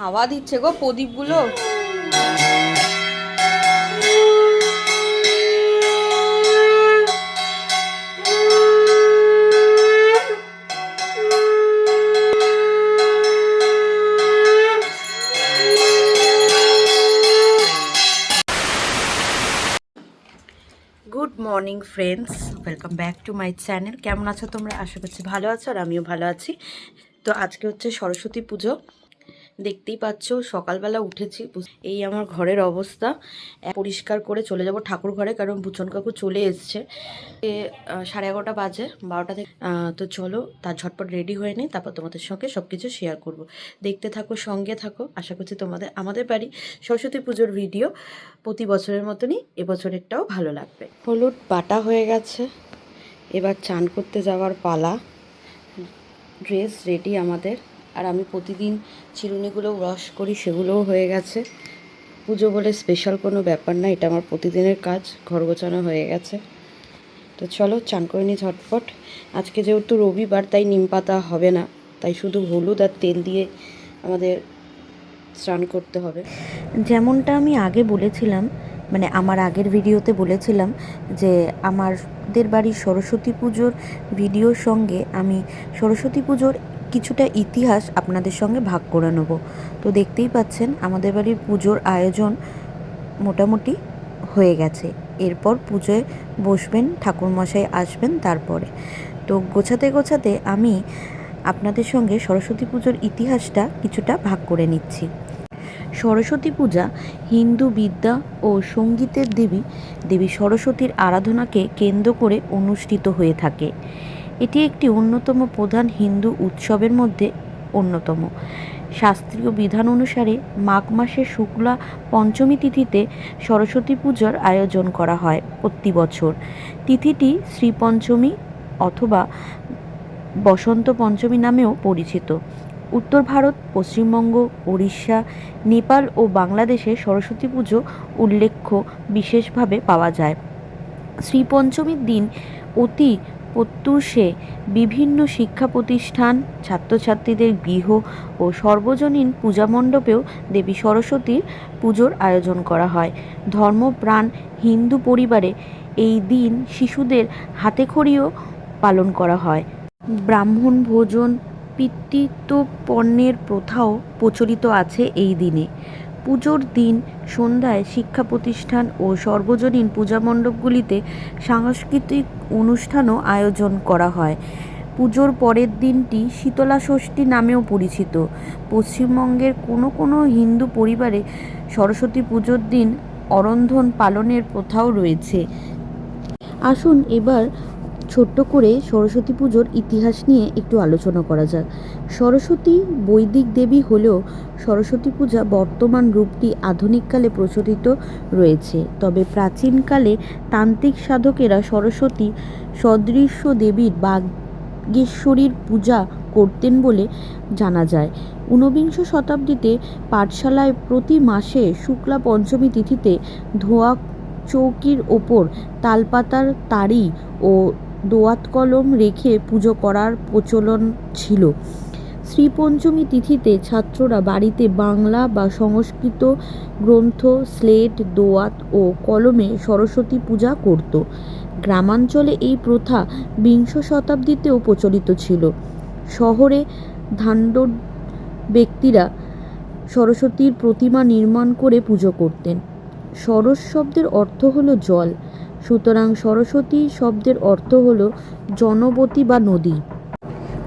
হাওয়া দিচ্ছে গো প্রদীপগুলো। Good morning friends welcome back to my channel কেমন আছো তোমরা? আশা করছি ভালো আছো আর আমিও ভালো আছি। তো আজকে হচ্ছে সরস্বতী পুজো। দেখতেই পাচ্ছ, সকালবেলা উঠেছি এই আমার ঘরের অবস্থা। পরিষ্কার করে চলে যাব ঠাকুর ঘরে, কারণ ভূচন কাকু চলে এসছে। সাড়ে এগারোটা বাজে, বারোটা থেকে তো চলো, তার ঝটপট রেডি হয়ে নিই, তারপর তোমাদের সঙ্গে সব কিছু শেয়ার করব। দেখতে থাকো, সঙ্গে থাকো, আশা করছি তোমাদের, আমাদের বাড়ি সরস্বতী পুজোর ভিডিও প্রতি বছরের মতনই এবছরেরটাও ভালো লাগবে। হলুদ বাটা হয়ে গেছে, এবার চান করতে যাওয়ার পালা। ড্রেস রেডি আমাদের। আর আমি প্রতিদিন চিরুনিগুলো ব্রাশ করি, সেগুলোও হয়ে গেছে। পুজো বলে স্পেশাল কোনো ব্যাপার না, এটা আমার প্রতিদিনের কাজ, ঘর গোছানো হয়ে গেছে। তো চলো, চান করে নিই ঝটপট। আজকে যেহেতু রবিবার, তাই নিম পাতা হবে না, তাই শুধু হলুদ আর তেল দিয়ে আমাদের স্নান করতে হবে। যেমনটা আমি আগে বলেছিলাম মানে আমার আগের ভিডিওতে বলেছিলাম যে আমাদের বাড়ির সরস্বতী পুজোর ভিডিওর সঙ্গে আমি সরস্বতী পুজোর কিছুটা ইতিহাস আপনাদের সঙ্গে ভাগ করে নেব। তো দেখতেই পাচ্ছেন, আমাদের বাড়ির পুজোর আয়োজন মোটামুটি হয়ে গেছে। এরপর পুজোয় বসবেন, ঠাকুরমশাই আসবেন তারপরে। তো গোছাতে গোছাতে আমি আপনাদের সঙ্গে সরস্বতী পুজোর ইতিহাসটা কিছুটা ভাগ করে নিচ্ছি। সরস্বতী পূজা হিন্দু বিদ্যা ও সঙ্গীতের দেবী দেবী সরস্বতীর আরাধনাকে কেন্দ্র করে অনুষ্ঠিত হয়ে থাকে। এটি একটি অন্যতম প্রধান হিন্দু উৎসবের মধ্যে অন্যতম। শাস্ত্রীয় বিধান অনুসারে মাঘ মাসের শুক্লা পঞ্চমী তিথিতে সরস্বতী পূজার আয়োজন করা হয় প্রতি বছর। তিথিটি শ্রীপঞ্চমী অথবা বসন্ত পঞ্চমী নামেও পরিচিত। উত্তর ভারত, পশ্চিমবঙ্গ উড়িষ্যা নেপাল ও বাংলাদেশে সরস্বতী পুজো উল্লেখ্য বিশেষভাবে পাওয়া যায়। শ্রীপঞ্চমীর দিন অতি প্রত্যুষে বিভিন্ন শিক্ষা প্রতিষ্ঠান, ছাত্রছাত্রীদের গৃহ ও সর্বজনীন পূজা মণ্ডপেও দেবী সরস্বতীর পুজোর আয়োজন করা হয়। ধর্মপ্রাণ হিন্দু পরিবারে এই দিন শিশুদের হাতেখড়িও পালন করা হয়। ব্রাহ্মণ ভোজন পিতৃত্ব পণ্যের প্রথাও প্রচলিত আছে এই দিনে। পুজোর দিন সন্ধ্যায় শিক্ষা প্রতিষ্ঠান ও সর্বজনীন পূজা মণ্ডপগুলিতে সাংস্কৃতিক অনুষ্ঠানও আয়োজন করা হয়। পুজোর পরের দিনটি শীতলা ষষ্ঠী নামেও পরিচিত। পশ্চিমবঙ্গের কোনো কোনো হিন্দু পরিবারে সরস্বতী পুজোর দিন অরন্ধন পালনের প্রথাও রয়েছে। আসুন এবার ছোট্ট করে সরস্বতী পুজোর ইতিহাস নিয়ে একটু আলোচনা করা যাক। সরস্বতী বৈদিক দেবী হলেও সরস্বতী পূজা বর্তমান রূপটি আধুনিককালে প্রচলিত রয়েছে। তবে প্রাচীনকালে তান্ত্রিক সাধকেরা সরস্বতী সদৃশ্য দেবীর বাগেশ্বরীর পূজা করতেন বলে জানা যায়। ঊনবিংশ শতাব্দীতে পাঠশালায় প্রতি মাসে শুক্লা পঞ্চমী তিথিতে ধোয়া চৌকির ওপর তালপাতার তাড়ি ও দোয়াত কলম রেখে পুজো করার প্রচলন ছিল। শ্রীপঞ্চমী তিথিতে ছাত্ররা বাড়িতে বাংলা বা সংস্কৃত গ্রন্থ, স্লেট, দোয়াত ও কলমে সরস্বতী পূজা করত। গ্রামাঞ্চলে এই প্রথা বিংশ শতাব্দীতেও প্রচলিত ছিল। শহরে ধান্ড ব্যক্তিরা সরস্বতীর প্রতিমা নির্মাণ করে পুজো করতেন। সরস শব্দের অর্থ হলো জল। সুতরাং সরস্বতী শব্দের অর্থ হলো জনবতী বা নদী।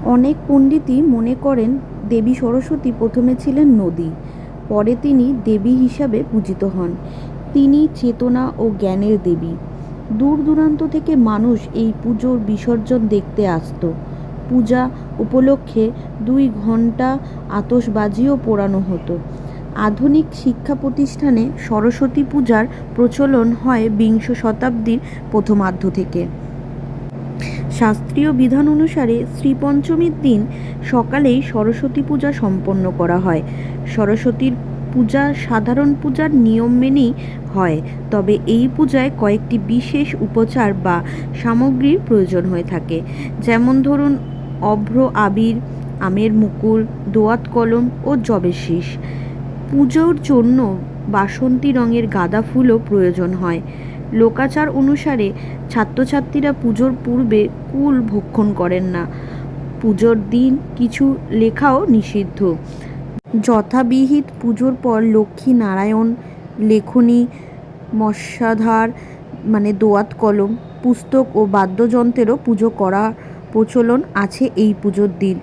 অনেক পণ্ডিতই মনে করেন দেবী সরস্বতী প্রথমে ছিলেন নদী, পরে তিনি দেবী হিসাবে পূজিত হন। তিনি চেতনা ও জ্ঞানের দেবী। দূর দূরান্ত থেকে মানুষ এই পুজোর বিসর্জন দেখতে আসতো। পূজা উপলক্ষে দুই ঘণ্টা আতশবাজিও পোড়ানো হতো। আধুনিক শিক্ষা প্রতিষ্ঠানে সরস্বতী পূজার প্রচলন হয় বিংশ শতাব্দীর প্রথমার্ধ থেকে। শাস্ত্রীয় বিধান অনুসারে শ্রীপঞ্চমীর দিন সকালেই সরস্বতী পূজা সম্পন্ন করা হয়। সরস্বতীর পূজা সাধারণ পূজার নিয়ম মেনেই হয়, তবে এই পূজায় কয়েকটি বিশেষ উপচার বা সামগ্রীর প্রয়োজন হয়ে থাকে। যেমন ধরুন, অভ্র আবির, আমের মুকুল, দোয়াত কলম ও জবের শীষ। পুজোর জন্য বাসন্তী রঙের গাঁদা ফুলও প্রয়োজন হয়। লোকাচার অনুসারে ছাত্রছাত্রীরা পুজোর পূর্বে কুল ভক্ষণ করেন না। পুজোর দিন কিছু লেখাও নিষিদ্ধ। যথাবিহিত পুজোর পর লক্ষ্মী নারায়ণ লেখনী মশাধার মানে দোয়াত কলম, পুস্তক ও বাদ্যযন্ত্রেরও পুজো করা প্রচলন আছে এই পুজোর দিন।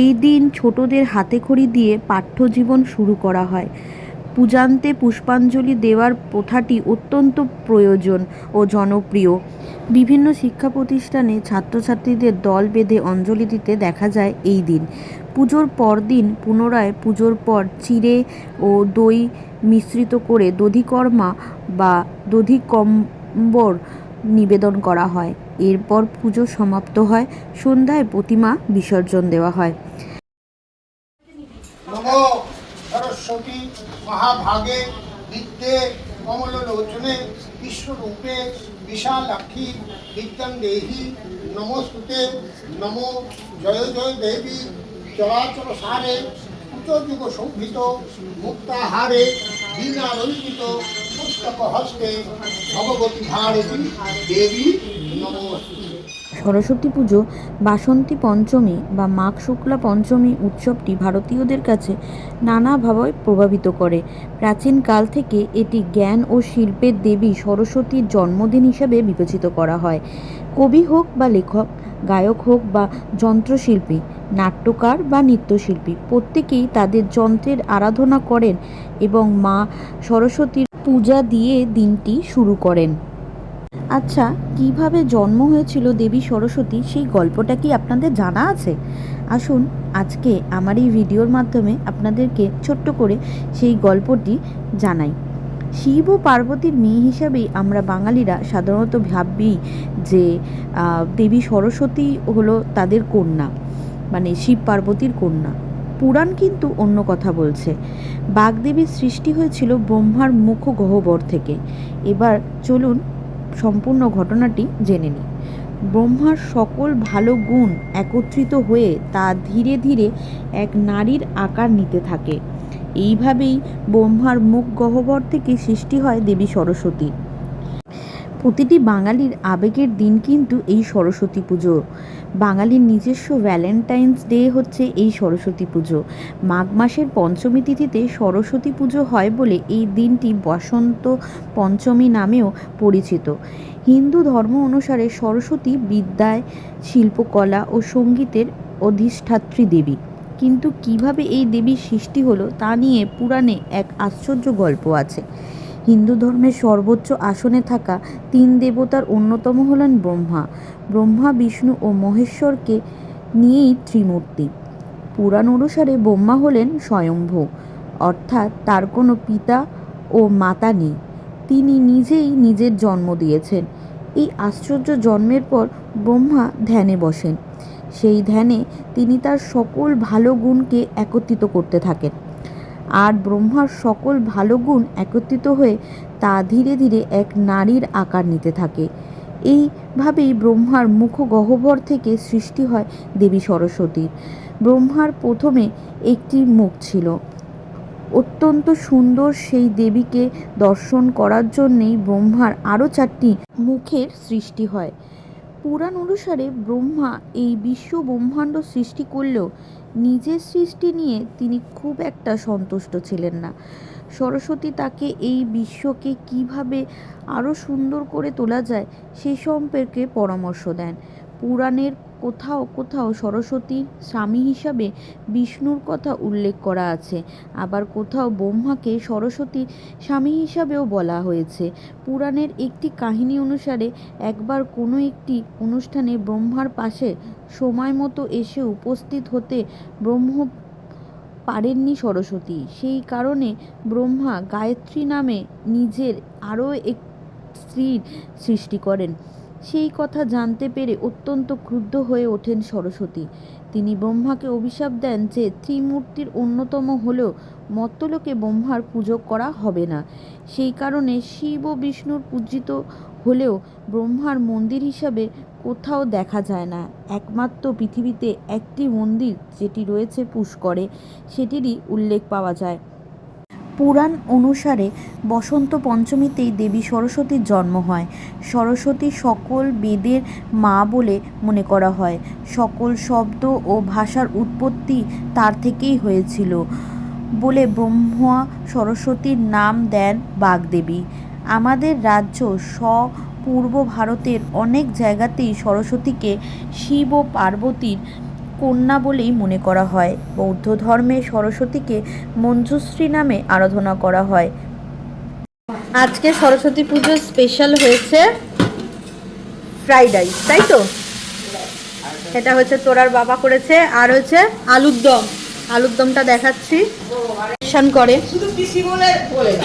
এই দিন ছোটদের হাতে খড়ি দিয়ে পাঠ্যজীবন শুরু করা হয়। পূজান্তে পুষ্পাঞ্জলি দেওয়ার প্রথাটি অত্যন্ত প্রয়োজন ও জনপ্রিয়। বিভিন্ন শিক্ষা প্রতিষ্ঠানে ছাত্রছাত্রীদের দল বেঁধে অঞ্জলি দিতে দেখা যায় এই দিন। পুজোর পরদিন পুনরায় পুজোর পর চিড়ে ও দই মিশ্রিত করে দধিকর্মা বা দধিকম্বর নিবেদন করা হয়। এরপর পুজো সমাপ্ত হয়, সন্ধ্যায় প্রতিমা বিসর্জন দেওয়া হয়। সরস্বতী মহাভাগে বিদ্যে কমললোচনে বিশ্বরূপে বিশালাক্ষী বিদ্যাং দেহি নমস্তুতে নমো জয় জয় দেবী চরাচর সারে মুক্তাহারে সরস্বতী পুজো, বাসন্তী পঞ্চমী বা মাঘ শুক্লা পঞ্চমী উৎসবটি ভারতীয়দের কাছে নানাভাবে প্রভাবিত করে। প্রাচীনকাল থেকে এটি জ্ঞান ও শিল্পের দেবী সরস্বতীর জন্মদিন হিসাবে বিবেচিত করা হয়। কবি হোক বা লেখক, গায়ক হোক বা যন্ত্রশিল্পী নাট্যকার বা নৃত্যশিল্পী। প্রত্যেকেই তাদের যন্ত্রের আরাধনা করেন এবং মা সরস্বতীর পূজা দিয়ে দিনটি শুরু করেন। আচ্ছা কীভাবে জন্ম হয়েছিল দেবী সরস্বতী? সেই গল্পটা কি আপনাদের জানা আছে? আসুন, আজকে আমার এই ভিডিওর মাধ্যমে আপনাদেরকে ছোট্ট করে সেই গল্পটি জানাই। শিব ও পার্বতীর মেয়ে হিসাবেই আমরা বাঙালিরা সাধারণত ভাবি যে দেবী সরস্বতী হলো তাদের কন্যা। মানে শিব পার্বতীর কন্যা। পুরাণ কিন্তু অন্য কথা বলছে। বাগদেবীর সৃষ্টি হয়েছিল ব্রহ্মার মুখ গহ্বর থেকে। এবার চলুন সম্পূর্ণ ঘটনাটি জেনে নিই। ব্রহ্মার সকল ভালো গুণ একত্রিত হয়ে তা ধীরে ধীরে এক নারীর আকার নিতে থাকে। এইভাবেই ব্রহ্মার মুখ গহ্বর থেকে সৃষ্টি হয় দেবী সরস্বতী। প্রতিটি বাঙালির আবেগের দিন কিন্তু এই সরস্বতী পুজো। বাঙালির নিজস্ব ভ্যালেন্টাইন্স ডে হচ্ছে এই সরস্বতী পুজো। মাঘ মাসের পঞ্চমী তিথিতে সরস্বতী পুজো হয় বলে এই দিনটি বসন্ত পঞ্চমী নামেও পরিচিত। হিন্দু ধর্ম অনুসারে সরস্বতী বিদ্যায়, শিল্পকলা ও সঙ্গীতের অধিষ্ঠাত্রী দেবী। কিন্তু কীভাবে এই দেবীর সৃষ্টি হলো তা নিয়ে পুরাণে এক আশ্চর্য গল্প আছে। হিন্দু ধর্মের সর্বোচ্চ আসনে থাকা তিন দেবতার অন্যতম হলেন ব্রহ্মা। ব্রহ্মা, বিষ্ণু ও মহেশ্বরকে নিয়েই ত্রিমূর্তি। পুরাণ অনুসারে ব্রহ্মা হলেন স্বয়ম্ভু, অর্থাৎ তার কোনো পিতা ও মাতা নেই। তিনি নিজেই নিজের জন্ম দিয়েছেন। এই আশ্চর্য জন্মের পর ব্রহ্মা ধ্যানে বসেন। সেই ধ্যানে তিনি তার সকল ভালো গুণকে একত্রিত করতে থাকেন। আর ব্রহ্মার সকল ভালো গুণ একত্রিত হয়ে তা ধীরে ধীরে এক নারীর আকার নিতে থাকে। এইভাবেই ব্রহ্মার মুখ গহ্বর থেকে সৃষ্টি হয় দেবী সরস্বতীর। ব্রহ্মার প্রথমে একটি মুখ ছিল। অত্যন্ত সুন্দর সেই দেবীকে দর্শন করার জন্যেই ব্রহ্মার আরও চারটি মুখের সৃষ্টি হয়। পুরাণ অনুসারে ব্রহ্মা এই বিশ্ব ব্রহ্মাণ্ড সৃষ্টি করলেও নিজের সৃষ্টি নিয়ে তিনি খুব একটা সন্তুষ্ট ছিলেন না। সরস্বতী তাকে এই বিশ্বকে কীভাবে আরও সুন্দর করে তোলা যায়, সে সম্পর্কে পরামর্শ দেন। পুরাণের কোথাও কোথাও সরস্বতীর স্বামী হিসাবে বিষ্ণুর কথা উল্লেখ করা আছে। আবার কোথাও ব্রহ্মাকে সরস্বতীর স্বামী হিসাবেও বলা হয়েছে। পুরাণের একটি কাহিনী অনুসারে একবার কোনো একটি অনুষ্ঠানে ব্রহ্মার পাশে সময় মতো এসে উপস্থিত হতে ব্রহ্ম পারেননি সরস্বতী। সেই কারণে ব্রহ্মা গায়ত্রী নামে নিজের আরও এক স্ত্রীর সৃষ্টি করেন। সেই কথা জানতে পেরে অত্যন্ত ক্রুদ্ধ হয়ে ওঠেন সরস্বতী। তিনি ব্রহ্মাকে অভিশাপ দেন যে ত্রিমূর্তির অন্যতম হলেও মত্তলোকে ব্রহ্মার পুজো করা হবে না। সেই কারণে শিব ও বিষ্ণুর পূজিত হলেও ব্রহ্মার মন্দির হিসাবে কোথাও দেখা যায় না। একমাত্র পৃথিবীতে একটি মন্দির যেটি রয়েছে পুষ্করে, সেটিরই উল্লেখ পাওয়া যায়। পুরাণ অনুসারে বসন্ত পঞ্চমীতেই দেবী সরস্বতীর জন্ম হয়। সরস্বতী সকল বেদের মা বলে মনে করা হয়। সকল শব্দ ও ভাষার উৎপত্তি তার থেকেই হয়েছিল বলে ব্রহ্মা সরস্বতীর নাম দেন বাগদেবী। আমাদের রাজ্য স পূর্ব ভারতের অনেক জায়গাতেই সরস্বতীকে শিব ও পার্বতীর কন্যা বলেই মনে করা হয়। বৌদ্ধ ধর্মে সরস্বতীকে মঞ্জুশ্রী নামে আরাধনা করা হয়। আজকে সরস্বতী পুজো স্পেশাল হয়েছে ফ্রাইড রাইস তাই তো? এটা হচ্ছে তোরার বাবা করেছে আর হচ্ছে আলুর দম। আলুর দমটা দেখাচ্ছি। করে।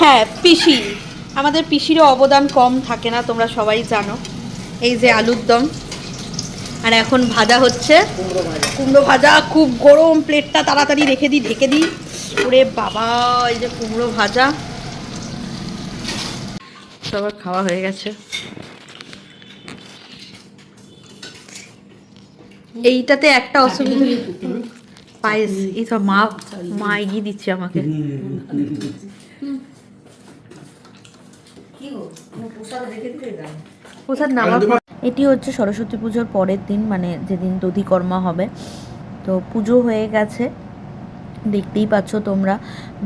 হ্যাঁ পিসি। আমাদের পিসিরও অবদান কম থাকে না তোমরা সবাই জানো। এই যে আলুর দম। আর এখন ভাজা হচ্ছে। কুমড়ো ভাজা। খুব গরম প্লেটটা তাড়াতাড়ি রেখে দিই ঢেকে দিই। ওরে বাবা এই যে কুমড়ো ভাজা। সবার খাওয়া হয়ে গেছে। এইটাতে একটা অসুবিধা পায়েস এই তো মা মা এগিয়ে দিচ্ছে আমাকে। প্রসাদ নামার পর এটি হচ্ছে সরস্বতী পুজোর পরের দিন মানে যেদিন দধিকর্মা হবে। তো পুজো হয়ে গেছে। দেখতেই পাচ্ছ তোমরা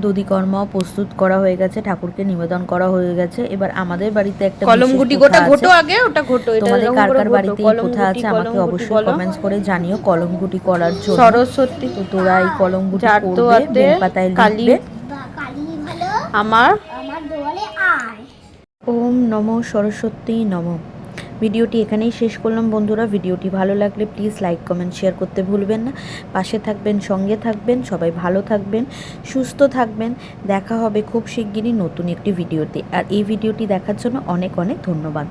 দধিকর্মাও প্রস্তুত করা হয়ে গেছে ঠাকুরকে নিবেদন করা হয়ে গেছে। এবার আমাদের বাড়িতে একটা কলম গুটি গোটা আছে। আগে ওটা ঘোটো এটা তোমাদের কার কার বাড়িতে গুটি, আছে আমাকে অবশ্যই। কমেন্টস করে জানিও। কলম গুটি করার জন্য সরস্বতী তো তোরা এই কলম গুটি করবে কালী লিখবে। কালী ভালো আমার আমার দোয়ালে আয়। ওম নমো সরস্বতী নম। ভিডিওটি এখানেই শেষ করলাম। বন্ধুরা, ভিডিওটি ভালো লাগলে প্লিজ লাইক কমেন্ট শেয়ার করতে ভুলবেন না। পাশে থাকবেন, সঙ্গে থাকবেন, সবাই ভালো থাকবেন, সুস্থ থাকবেন। দেখা হবে খুব শিগগিরই নতুন একটি ভিডিওতে। আর এই ভিডিওটি দেখার জন্য অনেক অনেক ধন্যবাদ।